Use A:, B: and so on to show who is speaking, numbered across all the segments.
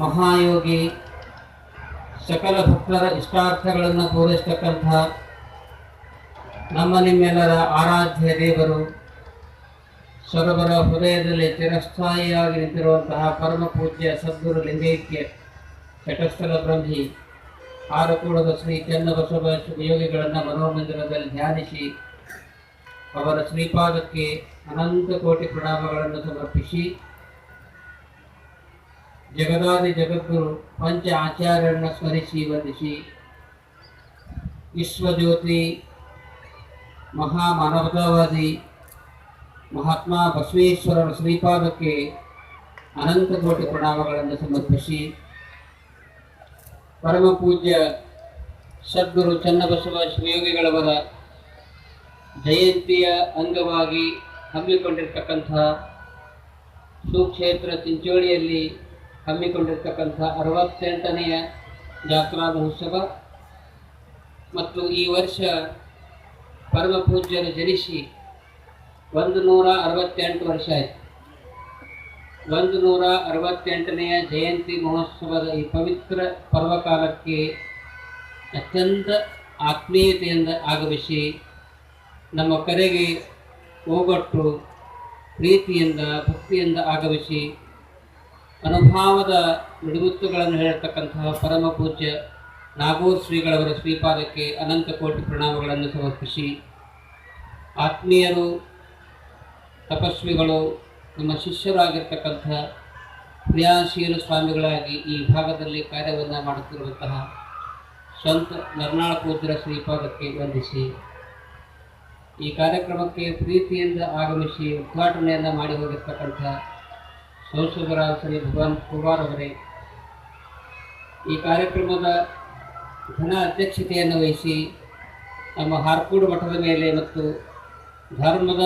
A: ಮಹಾಯೋಗಿ ಸಕಲ ಭಕ್ತರ ಇಷ್ಟಾರ್ಥಗಳನ್ನು ಪೂರೈಸ್ತಕ್ಕಂಥ ನಮ್ಮ ನಿಮ್ಮೆಲ್ಲರ ಆರಾಧ್ಯ ದೇವರು ಸರ್ವರ ಹೃದಯದಲ್ಲಿ ಚಿರಸ್ಥಾಯಿಯಾಗಿ ನಿಂತಿರುವಂತಹ ಪರಮ ಪೂಜ್ಯ ಸದ್ಗುರು ಲಿಂಗೈಕ್ಯ ಚಟಸ್ಥಲ ಬ್ರಹ್ಮಿ ಆರಕೂಡದ ಶ್ರೀ ಚನ್ನಬಸವ ಯೋಗಿಗಳನ್ನು ಮನೋಮಂದಿರದಲ್ಲಿ ಧ್ಯಾನಿಸಿ ಅವರ ಶ್ರೀಪಾದಕ್ಕೆ ಅನಂತ ಕೋಟಿ ಪ್ರಣಾಮಗಳನ್ನು ಸಮರ್ಪಿಸಿ ಜಗದಾದಿ ಜಗದ್ಗುರು ಪಂಚ ಆಚಾರ್ಯರನ್ನ ಸ್ಮರಿಸಿ ವಂದಿಸಿ ವಿಶ್ವಜ್ಯೋತಿ ಮಹಾಮಾನವತಾವಾದಿ ಮಹಾತ್ಮ ಬಸವೇಶ್ವರರ ಶ್ರೀಪಾದಕ್ಕೆ ಅನಂತ ಕೋಟಿ ಪ್ರಣಾಮಗಳನ್ನು ಸಮರ್ಪಿಸಿ. ಪರಮ ಪೂಜ್ಯ ಸದ್ಗುರು ಚನ್ನಬಸವ ಶಿವಯೋಗಿಗಳವರ ಜಯಂತಿಯ ಅಂಗವಾಗಿ ಹಮ್ಮಿಕೊಂಡಿರ್ತಕ್ಕಂಥ ಸುಕ್ಷೇತ್ರ ಚಿಂಚೋಳಿಯಲ್ಲಿ ಹಮ್ಮಿಕೊಂಡಿರ್ತಕ್ಕಂಥ ಅರವತ್ತೆಂಟನೆಯ ಜಾತ್ರಾ ಮಹೋತ್ಸವ ಮತ್ತು ಈ ವರ್ಷ ಪರಮ ಪೂಜ್ಯರು ಜನಿಸಿ ಒಂದು ನೂರ ಅರವತ್ತೆಂಟು ವರ್ಷ ಆಯಿತು. ಒಂದು ನೂರ ಅರವತ್ತೆಂಟನೆಯ ಜಯಂತಿ ಮಹೋತ್ಸವದ ಈ ಪವಿತ್ರ ಪರ್ವಕಾಲಕ್ಕೆ ಅತ್ಯಂತ ಆತ್ಮೀಯತೆಯಿಂದ ಆಗಮಿಸಿ ನಮ್ಮ ಕರೆಗೆ ಹೋಗೊಟ್ಟು ಪ್ರೀತಿಯಿಂದ, ಭಕ್ತಿಯಿಂದ ಆಗಮಿಸಿ ಅನುಭಾವದ ನುಡಿಮುತ್ತುಗಳನ್ನು ಹೇಳ್ತಕ್ಕಂತಹ ಪರಮ ಪೂಜ್ಯ ನಾಗೂರ್ ಶ್ರೀಗಳವರ ಶ್ರೀಪಾದಕ್ಕೆ ಅನಂತ ಕೋಟಿ ಪ್ರಣಾಮಗಳನ್ನು ಸಮರ್ಪಿಸಿ, ಆತ್ಮೀಯರು, ತಪಸ್ವಿಗಳು, ನಮ್ಮ ಶಿಷ್ಯರಾಗಿರ್ತಕ್ಕಂಥ ಕ್ರಿಯಾಶೀಲ ಸ್ವಾಮಿಗಳಾಗಿ ಈ ಭಾಗದಲ್ಲಿ ಕಾರ್ಯವನ್ನು ಮಾಡುತ್ತಿರುವಂತಹ ಸ್ವಂತ ನರ್ನಾಳ ಪೂಜ್ಯರ ಶ್ರೀಪಾದಕ್ಕೆ ವಂದಿಸಿ, ಈ ಕಾರ್ಯಕ್ರಮಕ್ಕೆ ಪ್ರೀತಿಯಿಂದ ಆಗಮಿಸಿ ಉದ್ಘಾಟನೆಯನ್ನು ಮಾಡಿ ಹೋಗಿರ್ತಕ್ಕಂಥ ಸಂಸದರಾದ ಶ್ರೀ ಭಗವಾನ್ ಕುಮಾರ್ ಅವರೇ, ಈ ಕಾರ್ಯಕ್ರಮದ ಘನ ಅಧ್ಯಕ್ಷತೆಯನ್ನು ವಹಿಸಿ ನಮ್ಮ ಹಾರ್ಕೂಡು ಮಠದ ಮೇಲೆ ಮತ್ತು ಧರ್ಮದ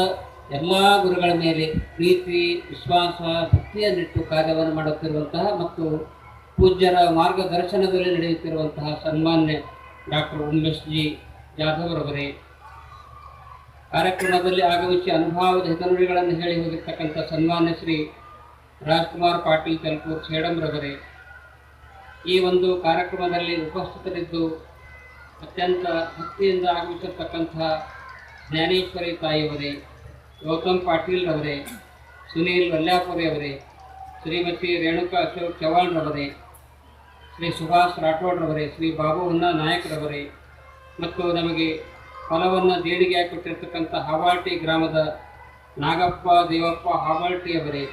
A: ಎಲ್ಲ ಗುರುಗಳ ಮೇಲೆ ಪ್ರೀತಿ, ವಿಶ್ವಾಸ ಭಕ್ತಿಯನ್ನಿಟ್ಟು ಕಾರ್ಯವನ್ನು ಮಾಡುತ್ತಿರುವಂತಹ ಮತ್ತು ಪೂಜ್ಯರ ಮಾರ್ಗದರ್ಶನದಲ್ಲಿ ನಡೆಯುತ್ತಿರುವಂತಹ ಸನ್ಮಾನ್ಯ ಡಾಕ್ಟರ್ ಉಮೇಶ್ ಜಿ ಜಾಧವ್ರವರೇ ಕಾರ್ಯಕ್ರಮದಲ್ಲಿ ಆಗಮಿಸಿ ಅನುಭವದ ಹೆಸರುಗಳನ್ನು ಹೇಳಿ ಹೋಗಿರ್ತಕ್ಕಂಥ ಸನ್ಮಾನ್ಯ ಶ್ರೀ ರಾಜ್ಕುಮಾರ್ ಪಾಟೀಲ್ ತೆಲಪೂರ್ ಸೇಡಂರವರೇ ಈ ಒಂದು ಕಾರ್ಯಕ್ರಮದಲ್ಲಿ ಉಪಸ್ಥಿತರಿದ್ದು ಅತ್ಯಂತ ಭಕ್ತಿಯಿಂದ ಆಗಮಿಸಿರ್ತಕ್ಕಂಥ ಜ್ಞಾನೇಶ್ವರಿ ತಾಯಿಯವರೇ, ಗೌತಮ್ ಪಾಟೀಲ್ರವರೇ ಸುನೀಲ್ ಅವರೇ, ಶ್ರೀಮತಿ ರೇಣುಕಾ ಅಶೋಕ್ ಚವಾಳ್ರವರೇ ಶ್ರೀ ಸುಭಾಷ್ ರಾಠೋಡ್ರವರೇ ಶ್ರೀ ಬಾಬು ಹುನ್ನ ನಾಯಕರವರೇ ಮತ್ತು ನಮಗೆ ಫಲವನ್ನು ದೇಣಿಗೆ ಹಾಕಿಟ್ಟಿರ್ತಕ್ಕಂಥ ಹಾವಾಲ್ಟಿ ಗ್ರಾಮದ ನಾಗಪ್ಪ ದೇವಪ್ಪ ಹಾವಾಲ್ಟಿಯವರೇ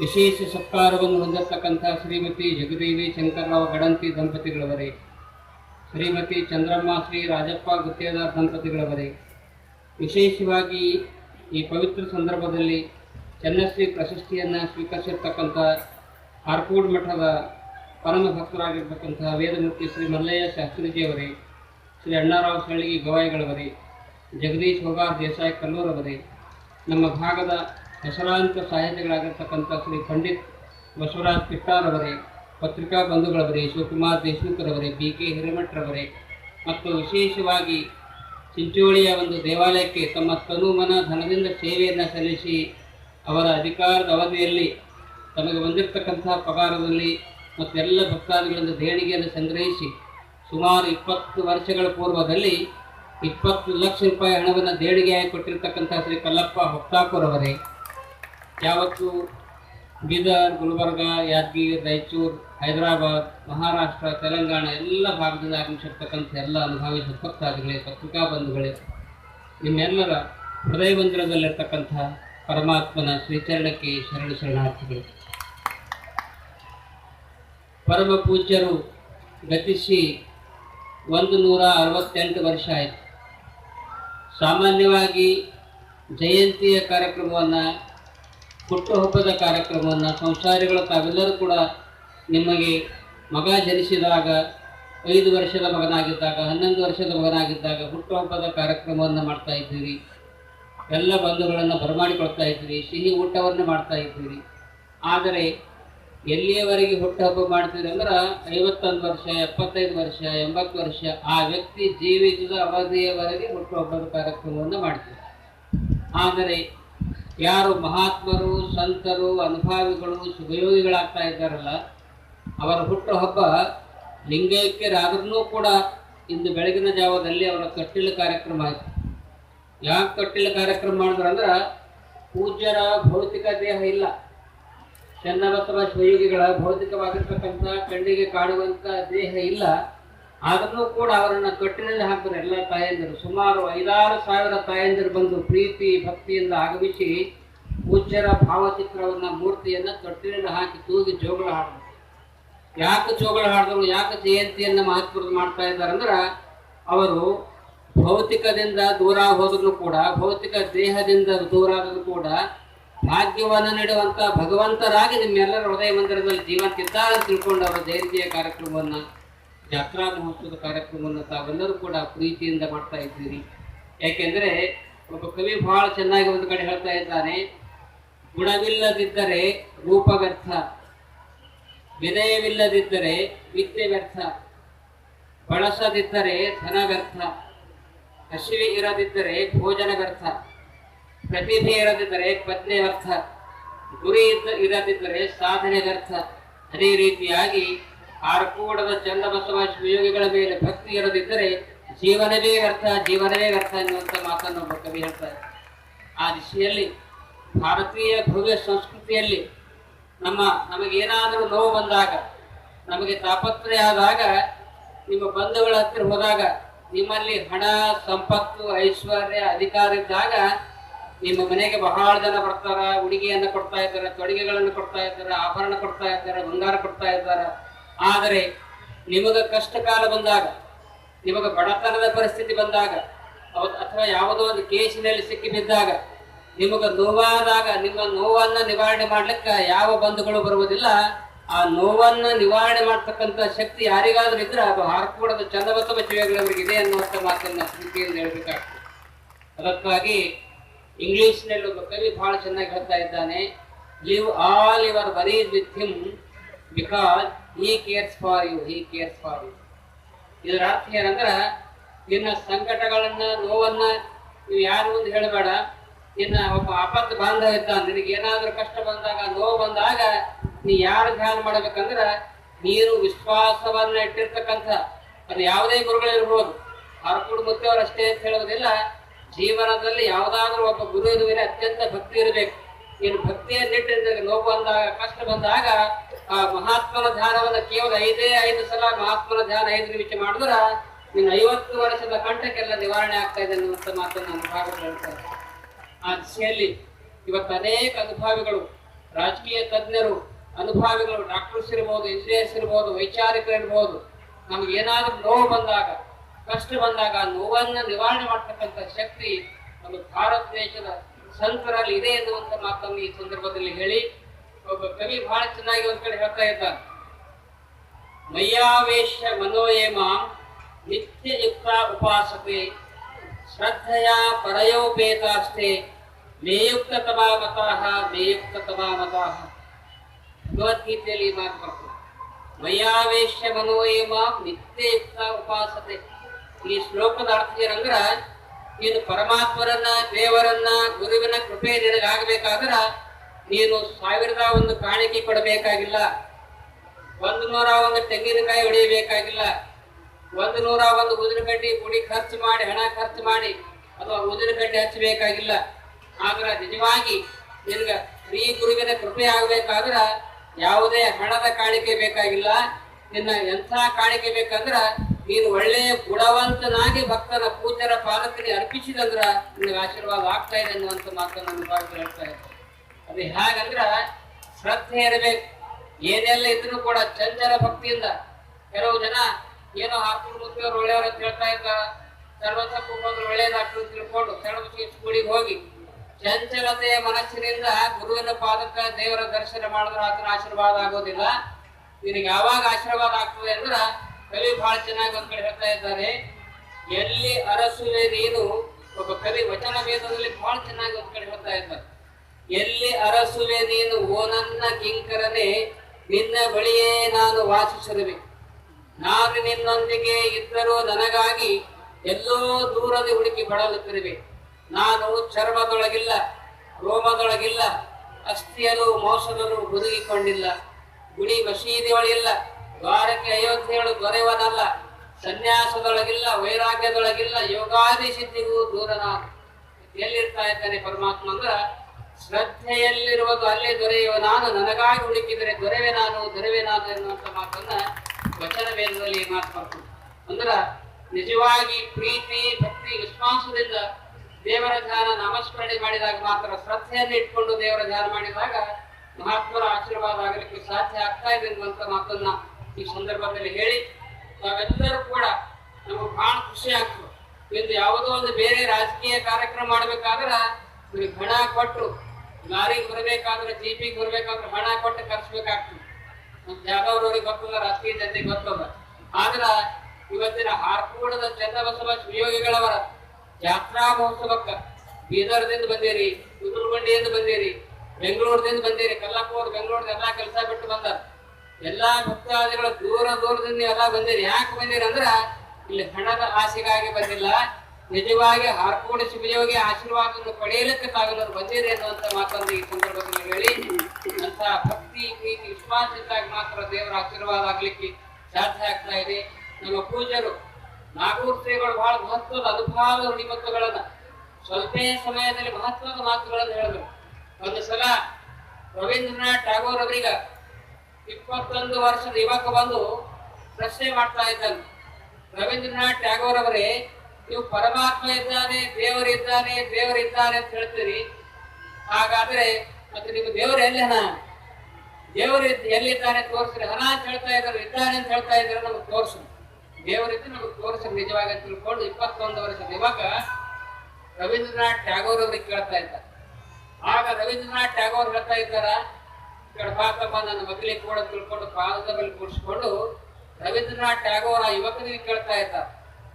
A: ವಿಶೇಷ ಸತ್ಕಾರವನ್ನು ಹೊಂದಿರತಕ್ಕಂಥ ಶ್ರೀಮತಿ ಜಗದೇವಿ ಶಂಕರರಾವ್ ಗಡಂತಿ ದಂಪತಿಗಳವರೇ. ಶ್ರೀಮತಿ ಚಂದ್ರಮ್ಮ ಶ್ರೀ ರಾಜಪ್ಪ ಗುತ್ತೇದಾರ್ ದಂಪತಿಗಳವರೇ. ವಿಶೇಷವಾಗಿ ಈ ಪವಿತ್ರ ಸಂದರ್ಭದಲ್ಲಿ ಚನ್ನಶ್ರೀ ಪ್ರಶಸ್ತಿಯನ್ನು ಸ್ವೀಕರಿಸಿರ್ತಕ್ಕಂಥ ಹಾರ್ಕೋಡ್ ಮಠದ ಪರಮ ಭಕ್ತರಾಗಿರ್ತಕ್ಕಂಥ ವೇದಮೂರ್ತಿ ಶ್ರೀ ಮಲ್ಲಯ್ಯ ಶಾಸ್ತ್ರೀಜಿಯವರೇ, ಶ್ರೀ ಅಣ್ಣಾರಾವ್ ಸಳ್ಳಿಗಿ ಗವಾಯಿಗಳವರೇ, ಜಗದೀಶ್ ಹೋಗಾರ್ ದೇಸಾಯಿ ಕಲ್ಲೂರವರೇ, ನಮ್ಮ ಭಾಗದ ಹೆಸರಾಂತ ಸಾಹಿತಿಗಳಾಗಿರ್ತಕ್ಕಂಥ ಶ್ರೀ ಪಂಡಿತ್ ಬಸವರಾಜ್ ಪಿಟ್ಟಾರವರೇ ಪತ್ರಿಕಾ ಬಂಧುಗಳವರೇ, ಶಿವಕುಮಾರ್ ದೇಶಮುಖರವರೇ ಬಿ ಕೆ ಹಿರೇಮಠರವರೇ ಮತ್ತು ವಿಶೇಷವಾಗಿ ಚಿಂಚೋಳಿಯ ಒಂದು ದೇವಾಲಯಕ್ಕೆ ತಮ್ಮ ತನು ಮನ ಧನದಿಂದ ಸೇವೆಯನ್ನು ಸಲ್ಲಿಸಿ ಅವರ ಅಧಿಕಾರದ ಅವಧಿಯಲ್ಲಿ ತಮಗೆ ಬಂದಿರತಕ್ಕಂಥ ಪಗಾರದಲ್ಲಿ ಮತ್ತು ಎಲ್ಲ ಭಕ್ತಾದಿಗಳಿಂದ ದೇಣಿಗೆಯನ್ನು ಸಂಗ್ರಹಿಸಿ ಸುಮಾರು ಇಪ್ಪತ್ತು ವರ್ಷಗಳ ಪೂರ್ವದಲ್ಲಿ ಇಪ್ಪತ್ತು ಲಕ್ಷ ರೂಪಾಯಿ ಹಣವನ್ನು ದೇಣಿಗೆಯಾಗಿ ಕೊಟ್ಟಿರ್ತಕ್ಕಂಥ ಶ್ರೀ ಕಲ್ಲಪ್ಪ ಹೊಕ್ತಾಪುರ್ ಅವರೇ ಯಾವತ್ತು ಬೀದರ್, ಗುಲ್ಬರ್ಗ, ಯಾದಗಿರಿ, ರಾಯಚೂರು, ಹೈದರಾಬಾದ್, ಮಹಾರಾಷ್ಟ್ರ, ತೆಲಂಗಾಣ ಎಲ್ಲ ಭಾಗದಿಂದ ಆಗಮಿಸಿರ್ತಕ್ಕಂಥ ಎಲ್ಲ ಅನುಭವಿ ಸತ್ಪಕ್ತಾದಿಗಳೇ ಪತ್ರಿಕಾ ಬಂಧುಗಳೇ ನಿಮ್ಮೆಲ್ಲರ ಹೃದಯ ಮಂದಿರದಲ್ಲಿರ್ತಕ್ಕಂಥ ಪರಮಾತ್ಮನ ಶ್ರೀಚರಣಕ್ಕೆ ಶರಣ ಶರಣಾರ್ಥಿಗಳು. ಪರಮ ಪೂಜ್ಯರು ಗತಿಸಿ ಒಂದು ನೂರ ಅರವತ್ತೆಂಟು ವರ್ಷ ಆಯಿತು. ಸಾಮಾನ್ಯವಾಗಿ ಜಯಂತಿಯ ಕಾರ್ಯಕ್ರಮವನ್ನು ಹುಟ್ಟುಹಬ್ಬದ ಕಾರ್ಯಕ್ರಮವನ್ನು ಸಂಸಾರಿಗಳು ತಾವೆಲ್ಲರೂ ಕೂಡ ನಿಮಗೆ ಮಗ ಜನಿಸಿದಾಗ, ಐದು ವರ್ಷದ ಮಗನಾಗಿದ್ದಾಗ, ಹನ್ನೊಂದು ವರ್ಷದ ಮಗನಾಗಿದ್ದಾಗ ಹುಟ್ಟುಹಬ್ಬದ ಕಾರ್ಯಕ್ರಮವನ್ನು ಮಾಡ್ತಾ ಇದ್ದೀರಿ. ಎಲ್ಲ ಬಂಧುಗಳನ್ನು ಬರಮಾಡಿಕೊಳ್ತಾ ಇದ್ದೀರಿ, ಸಿಹಿ ಊಟವನ್ನು ಮಾಡ್ತಾ ಇದ್ದೀರಿ. ಆದರೆ ಎಲ್ಲಿಯವರೆಗೆ ಹುಟ್ಟುಹಬ್ಬ ಮಾಡ್ತೀರಿ ಅಂದ್ರೆ ಐವತ್ತೊಂದು ವರ್ಷ, ಎಪ್ಪತ್ತೈದು ವರ್ಷ, ಎಂಬತ್ತು ವರ್ಷ ಆ ವ್ಯಕ್ತಿ ಜೀವಿತದ ಅವಧಿಯವರೆಗೆ ಹುಟ್ಟುಹಬ್ಬದ ಕಾರ್ಯಕ್ರಮವನ್ನು ಮಾಡ್ತೀರಿ. ಆದರೆ ಯಾರು ಮಹಾತ್ಮರು, ಸಂತರು, ಅನುಭಾವಿಗಳು ಶುಭಯೋಗಿಗಳಾಗ್ತಾ ಇದ್ದಾರಲ್ಲ, ಅವರ ಹುಟ್ಟುಹಬ್ಬ ಲಿಂಗೈಕ್ಯರಾದ್ರೂ ಕೂಡ ಇಂದು ಬೆಳಗಿನ ಜಾವದಲ್ಲಿ ಅವರ ಕಟ್ಟಿಲ ಕಾರ್ಯಕ್ರಮ ಆಯಿತು. ಯಾಕೆ ಕಟ್ಟಿಲ ಕಾರ್ಯಕ್ರಮ ಮಾಡಿದ್ರು ಅಂದ್ರೆ ಪೂಜ್ಯರ ಭೌತಿಕ ದೇಹ ಇಲ್ಲ. ಚನ್ನಬಸವ ಶಿವಯೋಗಿಗಳ ಭೌತಿಕವಾಗಿರ್ತಕ್ಕಂಥ ಕಣ್ಣಿಗೆ ಕಾಡುವಂಥ ದೇಹ ಇಲ್ಲ. ಆದರೂ ಕೂಡ ಅವರನ್ನು ಕಟ್ಟಿನಲ್ಲಿ ಹಾಕಿದ್ರು ಎಲ್ಲ ತಾಯಂದಿರು, ಸುಮಾರು ಐದಾರು ಸಾವಿರ ತಾಯಂದಿರು ಬಂದು ಪ್ರೀತಿ, ಭಕ್ತಿಯಿಂದ ಆಗಮಿಸಿ ಪೂಜ್ಯರ ಭಾವಚಿತ್ರವನ್ನ, ಮೂರ್ತಿಯನ್ನ ತೊಟ್ಟಿನಲ್ಲಿ ಹಾಕಿ ತೂಗಿ ಜೋಗಳ ಹಾಡಿದ್ರು ಯಾಕೆ ಜೋಗಳ ಹಾಡಿದ್ರು, ಯಾಕೆ ಜಯಂತಿಯನ್ನ ಮಹತ್ವದ ಮಾಡ್ತಾ ಇದ್ದಾರೆ ಅಂದ್ರೆ, ಅವರು ಭೌತಿಕದಿಂದ ದೂರ ಹೋದ್ರು ಕೂಡ, ಭೌತಿಕ ದೇಹದಿಂದ ದೂರ ಆದರೂ ಕೂಡ ಭಾಗ್ಯವನ್ನು ನೀಡುವಂತ ಭಗವಂತರಾಗಿ ನಿಮ್ಮೆಲ್ಲರ ಹೃದಯ ಮಂದಿರದಲ್ಲಿ ಜೀವಂತಿದ್ದಾರೆ ತಿಳ್ಕೊಂಡು ಅವರ ಜಯಂತಿಯ ಕಾರ್ಯಕ್ರಮವನ್ನ ಜಾತ್ರಾ ಮಹೋತ್ಸವದ ಕಾರ್ಯಕ್ರಮವನ್ನು ತಾವೆಲ್ಲರೂ ಕೂಡ ಪ್ರೀತಿಯಿಂದ ಮಾಡ್ತಾ ಇದ್ದೀರಿ. ಯಾಕೆಂದರೆ ಒಬ್ಬ ಕವಿ ಬಹಳ ಚೆನ್ನಾಗಿ ಒಂದು ಕಡೆ ಹೇಳ್ತಾ ಇದ್ದಾನೆ, ಗುಣವಿಲ್ಲದಿದ್ದರೆ ರೂಪ ವ್ಯರ್ಥ, ವಿನಯವಿಲ್ಲದಿದ್ದರೆ ವಿದ್ಯೆ ವ್ಯರ್ಥ, ಬಳಸದಿದ್ದರೆ ಧನ ವ್ಯರ್ಥ, ಹಸಿವೆ ಇರದಿದ್ದರೆ ಭೋಜನ ವ್ಯರ್ಥ, ಪ್ರತಿಭೆ ಇರದಿದ್ದರೆ ಪತ್ನಿ ವ್ಯರ್ಥ, ಗುರಿ ಇದ್ದ, ಇರದಿದ್ದರೆ ಸಾಧನೆ ವ್ಯರ್ಥ. ಅದೇ ರೀತಿಯಾಗಿ ಆರ್ಕೋಡದ ಬಸವ ಶಿವಯೋಗಿಗಳ ಮೇಲೆ ಭಕ್ತಿ ಇರದಿದ್ದರೆ ಜೀವನವೇ ವ್ಯರ್ಥ ಜೀವನವೇ ವ್ಯರ್ಥ ಎನ್ನುವಂಥ ಮಾತನ್ನು ಒಬ್ಬ ಕವಿ ಹೇಳ್ತಾರೆ ಆ ದಿಶೆಯಲ್ಲಿ ಭಾರತೀಯ ಭವ್ಯ ಸಂಸ್ಕೃತಿಯಲ್ಲಿ ನಮ್ಮ ನಮಗೇನಾದರೂ ನೋವು ಬಂದಾಗ, ನಮಗೆ ತಾಪತ್ರಯ ಆದಾಗ, ನಿಮ್ಮ ಬಂಧುಗಳ ಹತ್ತಿರ ಹೋದಾಗ, ನಿಮ್ಮಲ್ಲಿ ಹಣ, ಸಂಪತ್ತು, ಐಶ್ವರ್ಯ, ಅಧಿಕಾರ ಇದ್ದಾಗ, ನಿಮ್ಮ ಮನೆಗೆ ಬಹಳ ಜನ ಬರ್ತಾರ, ಉಡುಗೆಯನ್ನು ಕೊಡ್ತಾ ಇದ್ದಾರೆ, ತೊಡುಗೆಗಳನ್ನು ಕೊಡ್ತಾ ಇದ್ದಾರೆ, ಆಭರಣ ಕೊಡ್ತಾ ಇದ್ದಾರೆ, ಬಂಗಾರ ಕೊಡ್ತಾ ಇದ್ದಾರೆ. ಆದರೆ ನಿಮಗ ಕಷ್ಟ ಕಾಲ ಬಂದಾಗ, ನಿಮಗೆ ಬಡತನದ ಪರಿಸ್ಥಿತಿ ಬಂದಾಗ ಅಥವಾ ಯಾವುದೋ ಒಂದು ಕೇಸಿನಲ್ಲಿ ಸಿಕ್ಕಿ ಬಿದ್ದಾಗ, ನಿಮಗೆ ನೋವಾದಾಗ, ನಿಮ್ಮ ನೋವನ್ನ ನಿವಾರಣೆ ಮಾಡ್ಲಿಕ್ಕೆ ಯಾವ ಬಂಧುಗಳು ಬರುವುದಿಲ್ಲ. ಆ ನೋವನ್ನ ನಿವಾರಣೆ ಮಾಡ್ತಕ್ಕಂಥ ಶಕ್ತಿ ಯಾರಿಗಾದ್ರೂ ಇದ್ರೆ ಅದು ಹಾರ್ಕೋಡದ ಚಂದಬಸವ ಶಿವಗಳವರಿಗೆ ಇದೆ ಅನ್ನುವಂಥ ಮಾತನ್ನ ಪ್ರೀತಿಯಿಂದ ಹೇಳ್ಬೇಕಾಗ್ತದೆ. ಅದಕ್ಕಾಗಿ ಇಂಗ್ಲಿಷ್ನಲ್ಲಿ ಒಬ್ಬ ಕವಿ ಬಹಳ ಚೆನ್ನಾಗಿ ಹೇಳ್ತಾ ಇದ್ದಾನೆ live all your worries with him because he cares for you ಈ ಕೇರ್ಸ್ ಫಾರ್ ಯು ಇದರ ಅರ್ಥ ಏನಂದ್ರೆ, ನಿನ್ನ ಸಂಕಟಗಳನ್ನ, ನೋವನ್ನ ನೀವು ಯಾರು ಮುಂದೆ ಹೇಳಬೇಡ. ನಿನ್ನ ಒಬ್ಬ ಆಪತ್ತು ಇದ್ದಾನೆ ನಿನಗೆ ಏನಾದ್ರೂ ಕಷ್ಟ ಬಂದಾಗ, ನೋವು ಬಂದಾಗ ನೀ ಯಾರು ಧ್ಯಾನ ಮಾಡ್ಬೇಕಂದ್ರ ನೀನು ವಿಶ್ವಾಸವನ್ನ ಇಟ್ಟಿರ್ತಕ್ಕಂಥ, ಅದು ಯಾವುದೇ ಗುರುಗಳಿರ್ಬೋದು ಹರಕೂಡು ಮುತ್ತೇವರು ಅಷ್ಟೇ ಅಂತ ಹೇಳೋದಿಲ್ಲ ಜೀವನದಲ್ಲಿ ಯಾವುದಾದ್ರೂ ಒಬ್ಬ ಗುರು ಮೇಲೆ ಅತ್ಯಂತ ಭಕ್ತಿ ಇರಬೇಕು. ನೀನು ಭಕ್ತಿಯನ್ನಿಟ್ಟಿದ್ದಾಗ ನೋವು ಬಂದಾಗ, ಕಷ್ಟ ಬಂದಾಗ ಆ ಮಹಾತ್ಮನ ಧ್ಯಾನವನ್ನ ಕೇವಲ ಐದೇ ಐದು ಸಲ ಮಹಾತ್ಮನ ಧ್ಯಾನ ಐದು ನಿಮಿಷ ಮಾಡಿದ್ರ ನಿನ್ನ ಐವತ್ತು ವರ್ಷದ ಕಂಠಕ್ಕೆಲ್ಲ ನಿವಾರಣೆ ಆಗ್ತಾ ಇದೆ ಅನ್ನುವಂಥ ಮಾತನ್ನು ನಾನು ಹೇಳ್ತಾ ಹೇಳ್ತಾರೆ ಆ ದಿಶೆಯಲ್ಲಿ ಇವತ್ತು ಅನೇಕ ಅನುಭಾವಿಗಳು, ರಾಜಕೀಯ ತಜ್ಞರು, ಅನುಭಾವಿಗಳು ಡಾಕ್ಟರ್ಸ್ ಇರ್ಬೋದು ಇಂಜಿನಿಯರ್ಸ್ ಇರ್ಬೋದು, ವೈಚಾರಿಕರು ಇರ್ಬೋದು, ನಮ್ಗೆ ಏನಾದ್ರೂ ನೋವು ಬಂದಾಗ, ಕಷ್ಟ ಬಂದಾಗ ನೋವನ್ನ ನಿವಾರಣೆ ಮಾಡ್ತಕ್ಕಂಥ ಶಕ್ತಿ ನಮ್ಮ ಭಾರತ ದೇಶದ ಸಂತರಲ್ಲಿ ಇದೆ ಎನ್ನುವಂಥ ಮಾತನ್ನು ಈ ಸಂದರ್ಭದಲ್ಲಿ ಹೇಳಿ ಕವಿ ಬಹಳ ಚೆನ್ನಾಗಿ ಒಂದ್ ಕಡೆ ಹೇಳ್ತಾ ಇದ್ದಾನೆ ಮಯ್ಯಾವೇಶ ಮನೋಯೇಮ ನಿತ್ಯಯುಕ್ತ ಉಪಾಸತೆ ಶ್ರದ್ಧೆಯ ಪರಯೋಪೇತಾಸ್ತೆ ಮೇಯುಕ್ತ ತಮಾ ಮತಾಹ ಮೇಯುಕ್ತ ತಮಾ ಮತಾಹ ಭಗವದ್ಗೀತೆಯಲ್ಲಿ ಈ ಮಾತು ಬರ್ತದೆ ಮಯ್ಯಾವೇಶ ಮನೋಯೇಮ ನಿತ್ಯಯುಕ್ತ ಉಪಾಸತೆ ಈ ಶ್ಲೋಕದ ಅರ್ಥ ಏನಂದ್ರ ನೀನು ಪರಮಾತ್ಮರನ್ನ ದೇವರನ್ನ ಗುರುವಿನ ಕೃಪೆ ನಿನಗಾಗಬೇಕಾದ್ರ ನೀನು ಸಾವಿರದ ಒಂದು ಕಾಣಿಕೆ ಕೊಡಬೇಕಾಗಿಲ್ಲ. ಒಂದು ನೂರ ಒಂದು ತೆಂಗಿನಕಾಯಿ ಹೊಡೆಯಬೇಕಾಗಿಲ್ಲ. ಒಂದು ನೂರ ಒಂದು ಉದಿನಗಡ್ಡಿ ಪುಡಿ ಖರ್ಚು ಮಾಡಿ, ಹಣ ಖರ್ಚು ಮಾಡಿ ಅಥವಾ ಉದಿನಗಡ್ಡೆ ಹಚ್ಚಬೇಕಾಗಿಲ್ಲ. ಆದ್ರೆ ನಿಜವಾಗಿ ನಿನಗ ಶ್ರೀ ಗುರುವಿನ ಕೃಪೆ ಆಗ್ಬೇಕಾದ್ರ ಯಾವುದೇ ಹಣದ ಕಾಣಿಕೆ ಬೇಕಾಗಿಲ್ಲ. ನಿನ್ನ ಎಂಥ ಕಾಣಿಕೆ ಬೇಕಂದ್ರ ನೀನು ಒಳ್ಳೆಯ ಗುಣವಂತನಾಗಿ ಭಕ್ತನ ಪೂಜರ ಪಾಲಕರಿಗೆ ಅರ್ಪಿಸಿದಂದ್ರ ನಿನಗೆ ಆಶೀರ್ವಾದ ಆಗ್ತಾ ಇದೆ ಅನ್ನುವಂಥ ಮಾತನ್ನು ಭಾಗದಲ್ಲಿ ಹೇಳ್ತಾ ಇದ್ದಾರೆ. ಅದು ಹೇಗಂದ್ರ ಶ್ರದ್ಧೆ ಇರಬೇಕು. ಏನೆಲ್ಲ ಇದ್ರು ಕೂಡ ಚಂಚಲ ಭಕ್ತಿಯಿಂದ ಕೆಲವು ಜನ ಏನೋ ಹಾಕೊಂಡು ಮುತ್ತಿಯವ್ರು ಒಳ್ಳೆಯವ್ರು ಅಂತ ಹೇಳ್ತಾ ಇದ್ದಾರೆ ಸರ್ವತಪ್ಪು ಬಂದ್ರು ಒಳ್ಳೇದಾಗ್ತದೆ ತಿಳ್ಕೊಂಡು ಸರ್ವಶ್ರೀ ಸ್ಕೂಲಿಗೆ ಹೋಗಿ ಚಂಚಲತೆಯ ಮನಸ್ಸಿನಿಂದ ಗುರುವಿನ ಪಾದಕ ದೇವರ ದರ್ಶನ ಮಾಡಿದ್ರೆ ಆತನ ಆಶೀರ್ವಾದ ಆಗೋದಿಲ್ಲ. ನಿನಗೆ ಯಾವಾಗ ಆಶೀರ್ವಾದ ಆಗ್ತದೆ ಅಂದ್ರ ಕವಿ ಬಹಳ ಚೆನ್ನಾಗಿ ಒಂದ್ ಕಡೆ ಹೇಳ್ತಾ ಇದ್ದಾರೆ. ಎಲ್ಲಿ ಅರಸುವೆ ನೀನು, ಒಬ್ಬ ಕವಿ ವಚನ ವೇದದಲ್ಲಿ ಬಹಳ ಚೆನ್ನಾಗಿ ಒಂದ್ ಕಡೆ ಹೇಳ್ತಾ ಇದ್ದಾರೆ. ಎಲ್ಲಿ ಅರಸುವೆ ನೀನು, ಓ ನನ್ನ ಕಿಂಕರನೆ, ನಿನ್ನ ಬಳಿಯೇ ನಾನು ವಾಸಿಸಿರುವೆ ನಾನು ನಿನ್ನೊಂದಿಗೆ ಇದ್ದರೂ ನನಗಾಗಿ ಎಲ್ಲೋ ದೂರದ ಹುಡುಕಿ ಬಳಲುತ್ತಿರುವೆ. ನಾನು ಚರ್ಮದೊಳಗಿಲ್ಲ, ರೋಮದೊಳಗಿಲ್ಲ, ಅಸ್ಥಿಯಲು ಮೋಸದಲು ಹುದುಗಿಕೊಂಡಿಲ್ಲ ಗುಡಿ ಮಸೀದಿಯೊಳಗಿಲ್ಲ ದ್ವಾರಕ್ಕೆ ಅಯೋಧ್ಯೆಗಳು ದೊರೆಯವನಲ್ಲ. ಸನ್ಯಾಸದೊಳಗಿಲ್ಲ, ವೈರಾಗ್ಯದೊಳಗಿಲ್ಲ, ಯೋಗಾದಿ ಸಿದ್ಧಿಗೂ ನಾನು ಎಲ್ಲಿರ್ತಾ ಇದ್ದಾನೆ ಪರಮಾತ್ಮ ಅಂದ್ರ ಶ್ರದ್ಧೆಯಲ್ಲಿರುವುದು ಅಲ್ಲೇ ದೊರೆಯುವ ನಾನು, ನನಗಾಗಿ ಹುಡುಕಿದರೆ ದೊರೆವೆ ನಾನು ದೊರೆವೆ ನಾನು ಎನ್ನುವಂತ ಮಾತನ್ನ ವಚನ ವೇದದಲ್ಲಿ ಮಾತು ಬರ್ತದೆ ಅಂದ್ರ ನಿಜವಾಗಿ ಪ್ರೀತಿ, ಭಕ್ತಿ, ವಿಶ್ವಾಸದಿಂದ ದೇವರ ಧ್ಯಾನ ನಾಮಸ್ಮರಣೆ ಮಾಡಿದಾಗ ಮಾತ್ರ ಶ್ರದ್ಧೆಯನ್ನು ಇಟ್ಕೊಂಡು ದೇವರ ಧ್ಯಾನ ಮಾಡಿದಾಗ ಮಹಾತ್ಮರ ಆಶೀರ್ವಾದ ಆಗಲಿಕ್ಕೆ ಸಾಧ್ಯ ಆಗ್ತಾ ಇದೆ ಅನ್ನುವಂತ ಮಾತನ್ನ ಈ ಸಂದರ್ಭದಲ್ಲಿ ಹೇಳಿ. ನಾವೆಲ್ಲರೂ ಕೂಡ ನಮಗೆ ಬಹಳ ಖುಷಿ ಆಗ್ತದೆ. ಇಂದು ಯಾವುದೋ ಒಂದು ಬೇರೆ ರಾಜಕೀಯ ಕಾರ್ಯಕ್ರಮ ಮಾಡ್ಬೇಕಾದ್ರ ಹಣ ಕೊಟ್ಟು ಲಾರಿಗೆ ಬರಬೇಕಾದ್ರೆ, ಜೀಪಿಗೆ ಬರಬೇಕಾದ್ರೆ ಹಣ ಕೊಟ್ಟು ಕರ್ಸ್ಬೇಕಾಗ್ತದೆ ನಮ್ ಜಾಗವ್ರವ್ರಿಗೆ ಗೊತ್ತದ ರಾಜಕೀಯ ಜನತೆಗೆ ಗೊತ್ತದ. ಆದ್ರ ಇವತ್ತಿನ ಹಾರ್ಕೂಡದ ಚನ್ನಬಸವ ಶಿವಯೋಗಿಗಳವರ ಜಾತ್ರಾ ಮಹೋತ್ಸವಕ್ಕ ಬೀದರ್ದಿಂದ ಬಂದಿರಿ, ಉದುರುಗುಂಡಿಯಿಂದ ಬಂದಿರಿ, ಬೆಂಗಳೂರದಿಂದ ಬಂದಿರಿ ಕಲ್ಲಪ್ಪವ್ರು ಬೆಂಗಳೂರದ ಎಲ್ಲಾ ಕೆಲಸ ಬಿಟ್ಟು ಬಂದಾರ. ಎಲ್ಲಾ ಭಕ್ತಾದಿಗಳು ದೂರ ದೂರದಿಂದ ಎಲ್ಲಾ ಬಂದಿರಿ. ಯಾಕೆ ಬಂದಿರಿ ಅಂದ್ರ ಇಲ್ಲಿ ಹಣದ ಆಸೆಗಾಗಿ ಬಂದಿಲ್ಲ. ನಿಜವಾಗಿ ಹಾರ್ಕೋಡಿ ಶಿವಯೋಗಿ ಆಶೀರ್ವಾದವನ್ನು ಪಡೆಯಲಿಕ್ಕೆ ತಾವೆಲ್ಲರೂ ಬಂದಿರಿ ಅನ್ನುವಂತ ಮಾತನ್ನು ಈ ಸಂದರ್ಭದಲ್ಲಿ ಹೇಳಿ ಅಂತ ಭಕ್ತಿ, ಪ್ರೀತಿ, ವಿಶ್ವಾಸದಿಂದಾಗಿ ಮಾತ್ರ ದೇವರ ಆಶೀರ್ವಾದ ಆಗ್ಲಿಕ್ಕೆ ಸಾಧ್ಯ ಆಗ್ತಾ ಇದೆ. ನಮ್ಮ ಪೂಜರು ನಾಗೂರ್ ಶ್ರೀಗಳು ಬಹಳ ಮಹತ್ವದ ಅನುಭವ ನುಡಿಮತ್ತುಗಳನ್ನ ಸ್ವಲ್ಪ ಸಮಯದಲ್ಲಿ ಮಹತ್ವದ ಮಾತುಗಳನ್ನು ಹೇಳಿದ್ರು. ಒಂದು ಸಲ ರವೀಂದ್ರನಾಥ್ ಟ್ಯಾಗೋರ್ ಅವರಿಗ ಇಪ್ಪತ್ತೊಂದು ವರ್ಷದ ಯುವಕ ಬಂದು ಪ್ರಶ್ನೆ ಮಾಡ್ತಾ ಇದ್ದಾನೆ. ರವೀಂದ್ರನಾಥ್ ಟ್ಯಾಗೋರ್ ಅವರೇ ನೀವು ಪರಮಾತ್ಮ ಇದ್ದಾನೆ ದೇವರಿದ್ದಾನೆ ದೇವರಿದ್ದಾನೆ ಅಂತ ಹೇಳ್ತೀರಿ. ಹಾಗಾದ್ರೆ ಮತ್ತೆ ನೀವು ದೇವರು ಎಲ್ಲಿ ಹಣ ದೇವರು ಎಲ್ಲಿದ್ದಾನೆ ತೋರಿಸ್ರಿ. ಹಣ ಅಂತ ಹೇಳ್ತಾ ಇದ್ದಾರೆ, ಇದ್ದಾನೆ ಅಂತ ಹೇಳ್ತಾ ಇದ್ದಾರೆ, ನಮಗೆ ತೋರಿಸು ದೇವರಿದ್ದು ನಮಗೆ ತೋರಿಸ್ರಿ ನಿಜವಾಗಿ ತಿಳ್ಕೊಂಡು ಇಪ್ಪತ್ತೊಂದು ವರ್ಷದ ನಿಮಗೆ ರವೀಂದ್ರನಾಥ್ ಟ್ಯಾಗೋರ್ ಅವ್ರಿಗೆ ಕೇಳ್ತಾ ಇದ್ದಾರೆ. ಆಗ ರವೀಂದ್ರನಾಥ್ ಟ್ಯಾಗೋರ್ ಹೇಳ್ತಾ ಇದ್ದಾರ ಗಣಪಾತಮ್ಮ ನನ್ನ ಮಗಳಿಗೆ ಕೂಡ ತಿಳ್ಕೊಂಡು ಪಾದದ ಮೇಲೆ ಕೂಡಿಸ್ಕೊಂಡು ರವೀಂದ್ರನಾಥ್ ಟ್ಯಾಗೋರ್ ಆ ಯುವಕನಿಗೆ ಕೇಳ್ತಾ ಇದ್ದ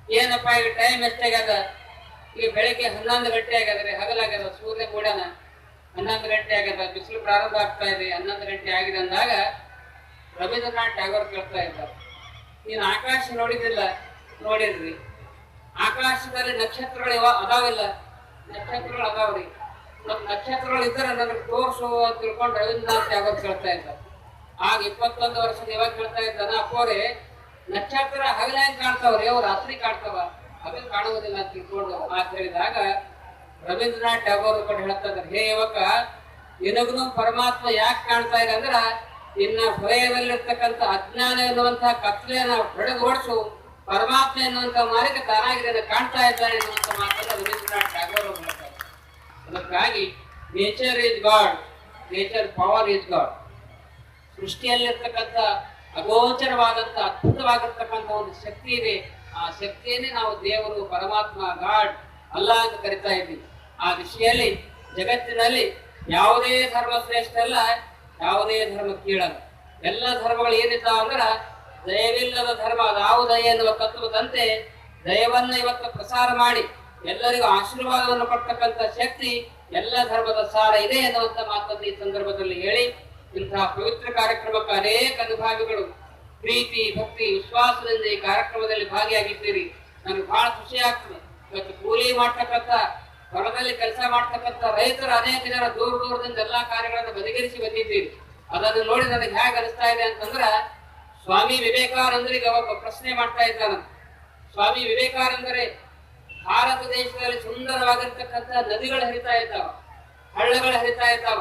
A: ಏನಪ್ಪ ಈಗ ಟೈಮ್ ಎಷ್ಟಾಗ್ಯದ ಈಗ ಬೆಳಿಗ್ಗೆ ಹನ್ನೊಂದು ಗಂಟೆ ಆಗ್ಯದ್ರಿ, ಹಗಲಾಗ್ಯದ, ಸೂರ್ಯ ಕೂಡನ ಹನ್ನೊಂದು ಗಂಟೆ ಆಗ್ಯದ, ಬಿಸಿಲು ಪ್ರಾರಂಭ ಆಗ್ತಾ ಇದೆ, ಹನ್ನೊಂದು ಗಂಟೆ ಆಗಿದೆ ಅಂದಾಗ ರವೀಂದ್ರನಾಥ್ ಟ್ಯಾಗೋರ್ ಕೇಳ್ತಾ ಇದ್ದ ನೀನು ಆಕಾಶ ನೋಡಿದಿಲ್ಲ ನೋಡಿರ್ರಿ. ಆಕಾಶದಲ್ಲಿ ನಕ್ಷತ್ರಗಳು ಇವ ಅದಾವಿಲ್ಲ? ನಕ್ಷತ್ರಗಳು ಅದಾವ್ರಿ ನಕ್ಷತ್ರಗಳು ಇದ್ದರೆ ನನಗೆ ತೋರಿಸು ಅಂತ ತಿಳ್ಕೊಂಡು ರವೀಂದ್ರನಾಥ್ ಟ್ಯಾಗೋರ್ ಕೇಳ್ತಾ ಇದ್ದ ಆಗ ಇಪ್ಪತ್ತೊಂದು ವರ್ಷದ ಇವಾಗ ಕೇಳ್ತಾ ಇದ್ದಾನ ಅಪ್ಪೋರೆ ನಕ್ಷತ್ರ ಹಗಲ ಹೆಂಗ್ ಕಾಣ್ತಾವ್ರಿ, ಅವ್ರು ರಾತ್ರಿ ಕಾಣ್ತಾವ. ಹಗಲ್ ಕಾಣುವುದಿಲ್ಲ ಅಂತ ತಿಳ್ಕೊಂಡು ಮಾತು ಹೇಳಿದಾಗ ರವೀಂದ್ರನಾಥ್ ಟ್ಯಾಗೋರ್ ಕೂಡ ಹೇಳ್ತಾರೆ ಹೇ ಯುವಕ, ನಿನಗೂ ಪರಮಾತ್ಮ ಯಾಕೆ ಕಾಣ್ತಾ ಇಲ್ಲ ಅಂದ್ರ, ನಿನ್ನ ಹೃದಯದಲ್ಲಿರ್ತಕ್ಕಂಥ ಅಜ್ಞಾನ ಎನ್ನುವಂತಹ ಕತ್ಲೆಯನ್ನ ಹೊಡೆದು ಓಡಿಸು. ಪರಮಾತ್ಮ ಎನ್ನುವಂತ ಮಾರ್ಗ ತಾನಾಗಿ ನಿನ್ನ ಕಾಣ್ತಾ ಇದ್ದಾನೆ ಎನ್ನುವಂತ ಮಾತನ್ನ ರವೀಂದ್ರನಾಥ್ ಟ್ಯಾಗೋರ್ ಹೇಳ್ತಾರೆ ಅದಕ್ಕಾಗಿ nature is God nature power is God ಸೃಷ್ಟಿಯಲ್ಲಿರ್ತಕ್ಕಂಥ ಅಗೋಚರವಾದಂಥ ಅದ್ಭುತವಾಗಿರ್ತಕ್ಕಂಥ ಒಂದು ಶಕ್ತಿ ಇದೆ. ಆ ಶಕ್ತಿಯನ್ನೇ ನಾವು ದೇವರು, ಪರಮಾತ್ಮ, ಗಾಡ್ ಅಲ್ಲ ಅಂತ ಕರಿತಾ ಇದ್ದೀವಿ. ಆ ವಿಷಯದಲ್ಲಿ ಜಗತ್ತಿನಲ್ಲಿ ಯಾವುದೇ ಧರ್ಮ ಶ್ರೇಷ್ಠ ಅಲ್ಲ, ಯಾವುದೇ ಧರ್ಮ ಕೀಳಲ್ಲ. ಎಲ್ಲ ಧರ್ಮಗಳು ಏನಿದ್ದಾವ ಅಂದ್ರೆ ದಯವಿಲ್ಲದ ಧರ್ಮ. ನಾವು ದಯ ಎನ್ನುವ ತತ್ವದಂತೆ ದಯವನ್ನ ಇವತ್ತು ಪ್ರಸಾರ ಮಾಡಿ ಎಲ್ಲರಿಗೂ ಆಶೀರ್ವಾದವನ್ನು ಕೊಡ್ತಕ್ಕಂಥ ಶಕ್ತಿ ಎಲ್ಲ ಧರ್ಮದ ಸಾರ ಇದೆ ಎನ್ನುವಂತ ಮಾತನ್ನು ಈ ಸಂದರ್ಭದಲ್ಲಿ ಹೇಳಿ ಇಂತಹ ಪವಿತ್ರ ಕಾರ್ಯಕ್ರಮಕ್ಕೆ ಅನೇಕ ಅನುಭಾವಿಗಳು ಪ್ರೀತಿ, ಭಕ್ತಿ, ವಿಶ್ವಾಸದಿಂದ ಈ ಕಾರ್ಯಕ್ರಮದಲ್ಲಿ ಭಾಗಿಯಾಗಿದ್ದೀರಿ. ನನಗೆ ಬಹಳ ಖುಷಿ ಆಗ್ತದೆ. ಇವತ್ತು ಕೂಲಿ ಮಾಡ್ತಕ್ಕಂಥ, ಹೊಲದಲ್ಲಿ ಕೆಲಸ ಮಾಡ್ತಕ್ಕಂಥ ರೈತರು ಅನೇಕ ಜನ ದೂರ ದೂರದಿಂದ ಎಲ್ಲಾ ಕಾರ್ಯಗಳನ್ನು ಬದಿಗಿರಿಸಿ ಬಂದಿದ್ದೀರಿ. ಅದನ್ನು ನೋಡಿ ನನಗೆ ಹೇಗೆ ಅನಿಸ್ತಾ ಇದೆ ಅಂತಂದ್ರ, ಸ್ವಾಮಿ ವಿವೇಕಾನಂದರಿಗೆ ಒಬ್ಬ ಪ್ರಶ್ನೆ ಮಾಡ್ತಾ ಇದ್ದಾನ. ಸ್ವಾಮಿ ವಿವೇಕಾನಂದರೆ ಭಾರತ ದೇಶದಲ್ಲಿ ಸುಂದರವಾಗಿರ್ತಕ್ಕಂಥ ನದಿಗಳು ಹರಿತಾ ಇದ್ದಾವ, ಹಳ್ಳಗಳು ಹರಿತಾ ಇದ್ದಾವ.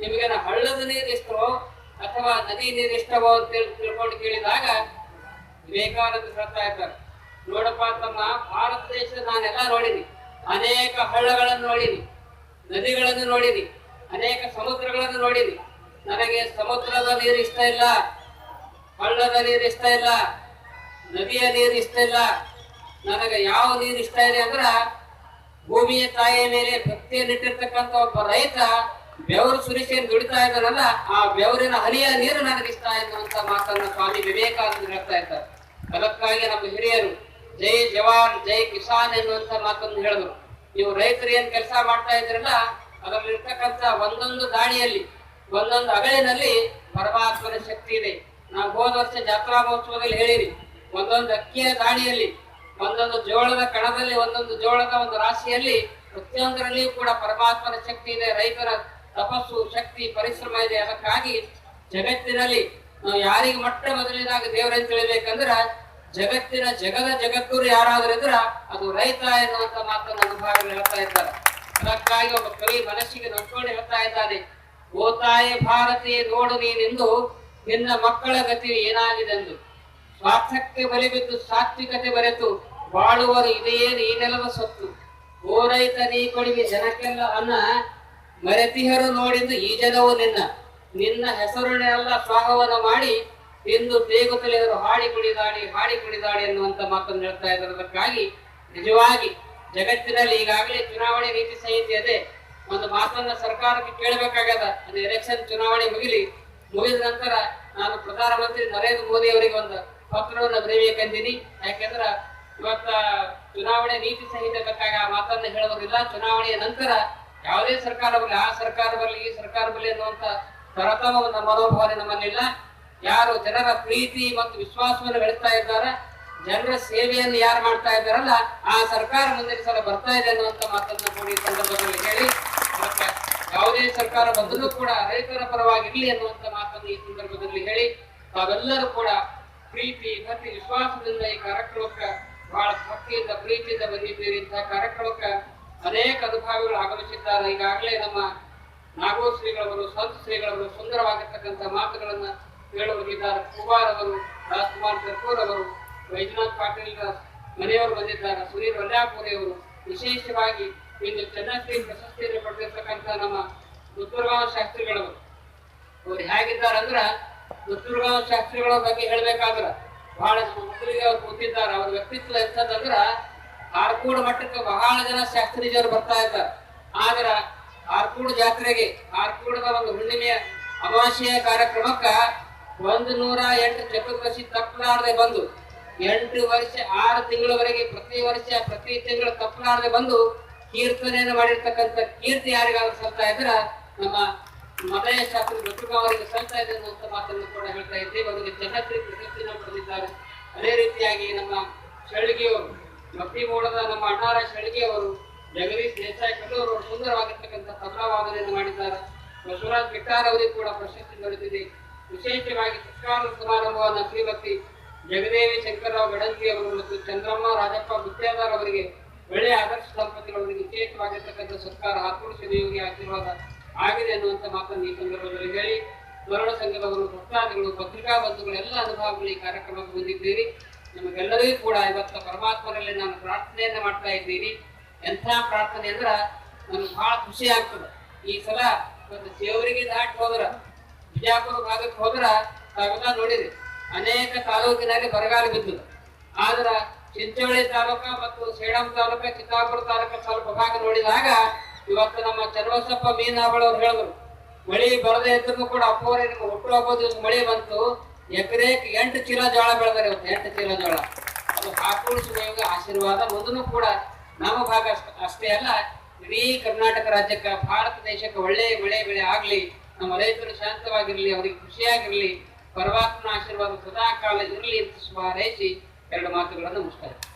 A: ನಿಮಗೇನ ಹಳ್ಳದ ನೀರು ಇಷ್ಟೋ ಅಥವಾ ನದಿ ನೀರು ಇಷ್ಟವೋ ಅಂತ ತಿಳ್ಕೊಂಡು ಕೇಳಿದಾಗ ವಿವೇಕಾನಂದ ಹೇಳ್ತಾ ಇದ್ದಾರೆ ನೋಡಪ್ಪ ತಮ್ಮ ಭಾರತ ದೇಶದ ನಾನೆಲ್ಲ ನೋಡಿನಿ. ಅನೇಕ ಹಳ್ಳಗಳನ್ನು ನೋಡಿನಿ. ನದಿಗಳನ್ನು ನೋಡಿನಿ. ಅನೇಕ ಸಮುದ್ರಗಳನ್ನು ನೋಡಿನಿ. ನನಗೆ ಸಮುದ್ರದ ನೀರು ಇಷ್ಟ ಇಲ್ಲ. ಹಳ್ಳದ ನೀರು ಇಷ್ಟ ಇಲ್ಲ. ನದಿಯ ನೀರು ಇಷ್ಟ ಇಲ್ಲ. ನನಗೆ ಯಾವ ನೀರು ಇಷ್ಟ ಇದೆ ಅಂದ್ರ ಭೂಮಿಯ ತಾಯಿಯ ಮೇಲೆ ಭಕ್ತಿಯನ್ನಿಟ್ಟಿರ್ತಕ್ಕಂಥ ಒಬ್ಬ ರೈತ ಬೆವರು ಸುರಿಸೇನ್ ದುಡಿತಾ ಇದ್ದಾನಲ್ಲ, ಆ ಬೆವರಿನ ಹನಿಯ ನೀರು ನನಗೆ ಇಷ್ಟ ಎನ್ನುವಂತ ಮಾತನ್ನ ಸ್ವಾಮಿ ವಿವೇಕಾನಂದರು ಹೇಳ್ತಾ ಇದ್ದಾರೆ. ಅದಕ್ಕಾಗಿ ನಮ್ಮ ಹಿರಿಯರು, ಜೈ ಜವಾನ್, ಜೈ ಕಿಸಾನ್ ಎನ್ನುವಂತ ಮಾತನ್ನು ಹೇಳಿದ್ರು. ನೀವು ರೈತರು ಏನ್ ಕೆಲಸ ಮಾಡ್ತಾ ಇದ್ರಲ್ಲ ಅದರಲ್ಲಿರ್ತಕ್ಕಂಥ ಒಂದೊಂದು ದಾಣಿಯಲ್ಲಿ ಒಂದೊಂದು ಅಗಳಿನಲ್ಲಿ ಪರಮಾತ್ಮನ ಶಕ್ತಿ ಇದೆ. ನಾವು ಹೋದ ವರ್ಷ ಜಾತ್ರಾ ಮಹೋತ್ಸವದಲ್ಲಿ ಹೇಳಿರಿ, ಒಂದೊಂದು ಅಕ್ಕಿಯ ದಾಣಿಯಲ್ಲಿ ಒಂದೊಂದು ಜೋಳದ ಕಣದಲ್ಲಿ, ಒಂದೊಂದು ಜೋಳದ ಒಂದು ರಾಶಿಯಲ್ಲಿ ಪ್ರತಿಯೊಂದರಲ್ಲಿಯೂ ಕೂಡ ಪರಮಾತ್ಮನ ಶಕ್ತಿ ಇದೆ, ರೈತರ ತಪಸ್ಸು, ಶಕ್ತಿ, ಪರಿಶ್ರಮ ಇದೆ. ಅದಕ್ಕಾಗಿ ಜಗತ್ತಿನಲ್ಲಿ ನಾವು ಯಾರಿಗೆ ಮೊಟ್ಟ ಮೊದಲನೇದಾಗಿ ದೇವರನ್ನು ತಿಳಿಬೇಕಂದ್ರ ಜಗತ್ತಿನ ಜಗದ ಜಗತ್ತೂರು ಯಾರಾದ್ರೂ ಇದ್ರ, ಅದು ರೈತ ಎನ್ನುವಂತ ಮಾತನ್ನು ಅನುಭಾವಿಗಳು ಹೇಳ್ತಾ ಇದ್ದಾರೆ. ಅದಕ್ಕಾಗಿ ಒಬ್ಬ ಕವಿ ಮನಸ್ಸಿಗೆ ನೋಡ್ಕೊಂಡು ಹೇಳ್ತಾ ಇದ್ದಾನೆ. ಓ ತಾಯಿ ಭಾರತಿ ನೋಡು ನೀನೆಂದು, ನಿನ್ನ ಮಕ್ಕಳ ಗತಿ ಏನಾಗಿದೆಂದು. ಸ್ವಾರ್ಥಕ್ಕೆ ಬಲಿಬಿದ್ದು ಸಾತ್ವಿಕತೆ ಬರೆತು ಬಾಳುವರು ಇದೆಯೇ ನೀನೆಲ್ಲವ ಸೊತ್ತು. ಓ ರೈತ ನೀ ಕೊಡುಗೆ ಜನಕ್ಕೆಲ್ಲ ಅನ್ನ ಮರೆತಿಹರು ನೋಡಿದ್ದು ಈ ಜನವು ನಿನ್ನ. ನಿನ್ನ ಹೆಸರನ್ನೆಲ್ಲ ಸ್ವಾಗವನ ಮಾಡಿ ಎಂದು ತೇಗು ತಲೆಯವರು ಹಾಡಿ ಕುಣಿದಾಡಿ ಹಾಡಿ ಕುಣಿದಾಡಿ ಎನ್ನುವಂತ ಮಾತನ್ನು ಹೇಳ್ತಾ ಇದ್ದಕ್ಕಾಗಿ ನಿಜವಾಗಿ ಜಗತ್ತಿನಲ್ಲಿ ಈಗಾಗಲೇ ಚುನಾವಣೆ ನೀತಿ ಸಂಹಿತೆ ಇದೆ. ಒಂದು ಮಾತನ್ನ ಸರ್ಕಾರಕ್ಕೆ ಕೇಳಬೇಕಾಗ್ಯದ. ಅದು ಎಲೆಕ್ಷನ್ ಚುನಾವಣೆ ಮುಗಿಲಿ, ಮುಗಿದ ನಂತರ ನಾನು ಪ್ರಧಾನಮಂತ್ರಿ ನರೇಂದ್ರ ಮೋದಿ ಅವರಿಗೆ ಒಂದು ಪತ್ರವನ್ನು ಬರೀಬೇಕಂದಿನಿ ಯಾಕೆಂದ್ರೆ ಇವತ್ತ ಚುನಾವಣೆ ನೀತಿ ಸಂಹಿತೆ ಬೇಕಾಗ ಆ ಮಾತನ್ನ ಹೇಳೋದಿಲ್ಲ ಚುನಾವಣೆಯ ನಂತರ ಯಾವುದೇ ಸರ್ಕಾರ ಬರಲಿ ಆ ಸರ್ಕಾರ ಬರಲಿ ಈ ಸರ್ಕಾರ ಬರಲಿ ಅನ್ನುವಂತ ಒಂದು ಮನೋಭಾವನೆ ನಮ್ಮಲ್ಲಿಲ್ಲ. ಯಾರು ಜನರ ಪ್ರೀತಿ ಮತ್ತು ವಿಶ್ವಾಸವನ್ನು ಗಳಿಸ್ತಾ ಇದ್ದಾರೆ, ಜನರ ಸೇವೆಯನ್ನು ಯಾರು ಮಾಡ್ತಾ ಇದ್ದಾರಲ್ಲ, ಆ ಸರ್ಕಾರ ಮುಂದಿನ ಸಲ ಬರ್ತಾ ಇದೆ ಅನ್ನುವಂತ ಮಾತನ್ನ ಕೂಡ ಸಂದರ್ಭದಲ್ಲಿ ಹೇಳಿ. ಯಾವುದೇ ಸರ್ಕಾರ ಬಂದರೂ ಕೂಡ ರೈತರ ಪರವಾಗಿರ್ಲಿ ಅನ್ನುವಂತ ಮಾತನ್ನು ಈ ಸಂದರ್ಭದಲ್ಲಿ ಹೇಳಿ. ತಾವೆಲ್ಲರೂ ಕೂಡ ಪ್ರೀತಿ ಮತ್ತು ವಿಶ್ವಾಸದಿಂದ ಈ ಕಾರ್ಯಕ್ರಮಕ್ಕೆ ಬಹಳ ಭಕ್ತಿಯಿಂದ, ಪ್ರೀತಿಯಿಂದ ಬಂದಿದ್ದೀರಿ. ಇಂತಹ ಕಾರ್ಯಕ್ರಮಕ್ಕೆ ಅನೇಕ ಅನುಭವಿಗಳು ಆಗಮಿಸಿದ್ದಾರೆ. ಈಗಾಗಲೇ ನಮ್ಮ ನಾಗೋ ಶ್ರೀಗಳವರು, ಸಂತ ಶ್ರೀಗಳವರು ಸುಂದರವಾಗಿರ್ತಕ್ಕಂಥ ಮಾತುಗಳನ್ನ ಹೇಳುವುದಿದ್ದಾರೆ ಕುಮಾರ್ ಅವರು, ರಾಜ್ಕುಮಾರ್ ಕರ್ಪೂರ್ ಅವರು ವೈದ್ಯನಾಥ್ ಪಾಟೀಲ್ ಮನೆಯವರು ಬಂದಿದ್ದಾರೆ. ಸುನೀಲ್ ವಲ್ಲಾಪುರಿ ಅವರು ವಿಶೇಷವಾಗಿ ಇಂದು ಚನ್ನಶ್ರೀ ಪ್ರಶಸ್ತಿಯನ್ನು ಪಡೆದಿರ್ತಕ್ಕಂಥ ನಮ್ಮ ಮುತ್ತುರ್ಗಾಂವ್ ಶಾಸ್ತ್ರಿಗಳವರು. ಅವ್ರು ಹೇಗಿದ್ದಾರೆ ಅಂದ್ರ ಮುತ್ತುರ್ಗಾಂವ್ ಶಾಸ್ತ್ರಿಗಳ ಬಗ್ಗೆ ಹೇಳ್ಬೇಕಾದ್ರ ಬಹಳ ಮಕ್ಕಳಿಗೆ ಅವ್ರು ಕೂತಿದ್ದಾರೆ ಅವ್ರ ವ್ಯಕ್ತಿತ್ವ ಎಂತದಂದ್ರ ಆರ್ಕೂಡ್ ಮಟ್ಟಕ್ಕೆ ಬಹಳ ಜನ ಶಾಸ್ತ್ರೀಜರು ಬರ್ತಾ ಇದ್ದಾರೆ. ಆದ್ರ ಆರ್ಕೂಡ ಜಾತ್ರೆಗೆ ಆರ್ಕೂಡದ ಒಂದು ಹುಣ್ಣಿಮೆಯ ಅಮಾವಾಸ್ಯೆಯ ಕಾರ್ಯಕ್ರಮಕ್ಕ ಒಂದು ನೂರ ಎಂಟು ಚತುರ್ದಶಿ ತಪ್ಪಲಾರದೆ ಬಂದು, ಎಂಟು ವರ್ಷ, ಆರು ತಿಂಗಳವರೆಗೆ ಪ್ರತಿ ವರ್ಷ, ಪ್ರತಿ ತಿಂಗಳು ತಪ್ಪಲಾರದೆ ಬಂದು ಕೀರ್ತನೆಯನ್ನು ಮಾಡಿರ್ತಕ್ಕಂಥ ಕೀರ್ತಿ ಯಾರಿಗಾದ್ರೂ ಸಲ್ತಾ ಇದ್ರ, ನಮ್ಮ ಮದಯ ಶಾಸ್ತ್ರಿ ಅವರಿಗೆ ಸಲ್ತಾ ಇದೆ ಅನ್ನುವಂಥ ಮಾತನ್ನು ಕೂಡ ಹೇಳ್ತಾ ಇದ್ದೀವಿ ಅವರಿಗೆ ಜನಪ್ರಿಯ ಪ್ರಶಸ್ತಿಯನ್ನು ಪಡೆದಿದ್ದಾರೆ. ಅದೇ ರೀತಿಯಾಗಿ ನಮ್ಮ ಶೆಳ್ಗಿಯವರು ಭಕ್ತಿ ಮೋಡದ ನಮ್ಮ ಅಣ್ಣಾರ ಶೆಳ್ಗಿ ಅವರು ಜಗದೀಶ್ ದೇಸಾಯಿ ಕಲ್ಲೂರು ಅವರು ಸುಂದರವಾಗಿರ್ತಕ್ಕಂಥ ವಾದನೆಯನ್ನು ಮಾಡಿದ್ದಾರೆ. ಬಸವರಾಜ್ ಬಿಟ್ಟಾರ್ ಅವರಿಗೆ ಕೂಡ ಪ್ರಶಸ್ತಿ ದೊರೆತಿದೆ. ವಿಶೇಷವಾಗಿ ಸತ್ಕಾರ ಸಮಾರಂಭವನ್ನು ಶ್ರೀಮತಿ ಜಗದೇವಿ ಶಂಕರರಾವ್ ಗಡಂತಿ ಅವರು ಮತ್ತು ಚಂದ್ರಮ್ಮ ರಾಜಪ್ಪ ಗುತ್ತೇದಾರ್ ಅವರಿಗೆ ಒಳ್ಳೆಯ ಆದರ್ಶ ದಂಪತಿಗಳವರಿಗೆ ವಿಶೇಷವಾಗಿರ್ತಕ್ಕಂಥ ಸರ್ಕಾರ ಹಾಕುಡಿಸಿ ದೇವರಿಗೆ ಆಶೀರ್ವಾದ ಆಗಿದೆ ಅನ್ನುವಂಥ ಮಾತನ್ನು ಈ ಸಂದರ್ಭದಲ್ಲಿ ಹೇಳಿ ಸ್ಮರಣ ಸಂಘದವರು ಭಕ್ತಾದಿಗಳು, ಪತ್ರಿಕಾ ಬಂಧುಗಳು, ಎಲ್ಲ ಅನುಭವಗಳು ಈ ಕಾರ್ಯಕ್ರಮಕ್ಕೆ ಬಂದಿದ್ದೀರಿ. ನಮಗೆಲ್ಲರಿಗೂ ಕೂಡ ಇವತ್ತು ಪರಮಾತ್ಮರಲ್ಲಿ ನಾನು ಪ್ರಾರ್ಥನೆಯನ್ನ ಮಾಡ್ತಾ ಇದ್ದೀನಿ. ಎಂಥ ಪ್ರಾರ್ಥನೆ ಅಂದ್ರ ನನಗೆ ಬಹಳ ಖುಷಿ ಆಗ್ತದೆ. ಈ ಸಲ ಇವತ್ತು ದೇವರಿಗೆ ದಾಟಿ ಹೋದ್ರ, ಬಿಜಾಪುರ ಭಾಗಕ್ಕೆ ಹೋದ್ರ ತಾವೆಲ್ಲ ನೋಡಿರಿ, ಅನೇಕ ತಾಲೂಕಿನಲ್ಲಿ ಬರಗಾಲ ಬಿದ್ದದ. ಆದ್ರ ಚಿಂಚೋಳಿ ತಾಲೂಕ ಮತ್ತು ಸೇಡಂ ತಾಲೂಕ, ಚಿತ್ತಾಪುರ ತಾಲೂಕ ಸ್ವಲ್ಪ ಭಾಗ ನೋಡಿದಾಗ ಇವತ್ತು ನಮ್ಮ ಚನ್ನಬಸಪ್ಪ ಮೀನಾಬಳವ್ರು ಹೇಳಿದ್ರು, ಮಳಿ ಬರದೇ ಇದ್ರು ಕೂಡ ಅಪ್ಪವರೇ ನಿಮ್ಗೆ ಹುಟ್ಟುಹಬ್ಬ ಮಳೆ ಬಂತು. ಎಕರೆಕ್ ಎಂಟು ಚೀಲ ಜೋಳ ಬೆಳೆದಾರೆ ಇವತ್ತು, ಎಂಟು ಚೀಲ ಜೋಳ. ಅದು ಹಾಕುಳಿಸುವ ಆಶೀರ್ವಾದ ಮುಂದೂ ಕೂಡ ನಮ್ಮ ಭಾಗ ಅಷ್ಟ- ಅಲ್ಲ, ಇಡೀ ಕರ್ನಾಟಕ ರಾಜ್ಯಕ್ಕೆ, ಭಾರತ ದೇಶಕ್ಕೆ ಒಳ್ಳೆಯ ಬೆಳೆ ಬೆಳೆ ಆಗಲಿ, ನಮ್ಮ ರೈತರು ಶಾಂತವಾಗಿರಲಿ, ಅವರಿಗೆ ಖುಷಿಯಾಗಿರಲಿ, ಪರಮಾತ್ಮನ ಆಶೀರ್ವಾದ ಸದಾ ಕಾಲ ಇರಲಿ ಅಂತ ಹಾರೈಸಿ ಎರಡು ಮಾತುಗಳನ್ನು ಮುಗಿಸ್ತಾರೆ